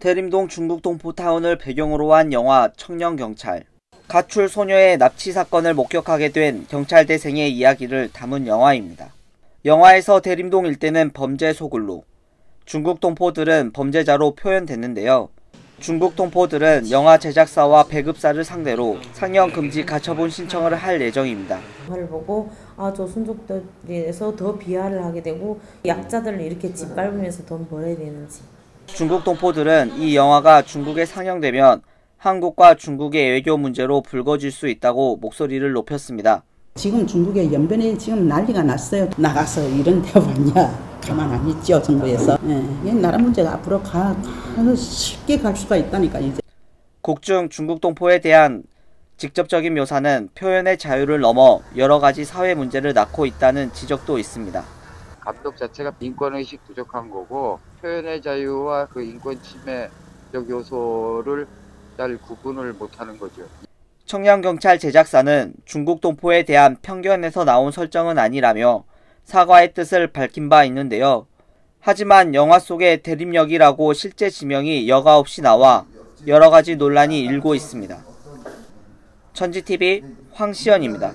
대림동 중국 동 포타운을 배경으로 한 영화 청년경찰. 가출 소녀의 납치 사건을 목격하게 된 경찰대생의 이야기를 담은 영화입니다. 영화에서 대림동 일대는 범죄 소굴로, 중국 동포들은 범죄자로 표현됐는데요. 중국 동포들은 영화 제작사와 배급사를 상대로 상영 금지 가처분 신청을 할 예정입니다. 영화를 보고 아 조선족들에서 더 비하를 하게 되고 약자들을 이렇게 짓밟으면서 돈 벌어야 되는지 중국 동포들은 이 영화가 중국에 상영되면 한국과 중국의 외교 문제로 불거질 수 있다고 목소리를 높였습니다. 지금 중국의 연변에 지금 난리가 났어요. 나가서 이런 데 왔냐. 가만 안 있죠 정부에서. 예, 나라 문제가 앞으로 가, 가 쉽게 갈 수가 있다니까 이제. 곡중 중국 동포에 대한 직접적인 묘사는 표현의 자유를 넘어 여러 가지 사회 문제를 낳고 있다는 지적도 있습니다. 감독 자체가 인권의식 부족한 거고 표현의 자유와 그 인권 침해적 요소를 잘 구분을 못하는 거죠. 청량경찰 제작사는 중국 동포에 대한 편견에서 나온 설정은 아니라며 사과의 뜻을 밝힌 바 있는데요. 하지만 영화 속의 대림역이라고 실제 지명이 여과 없이 나와 여러 가지 논란이 일고 있습니다. 천지TV 황시연입니다.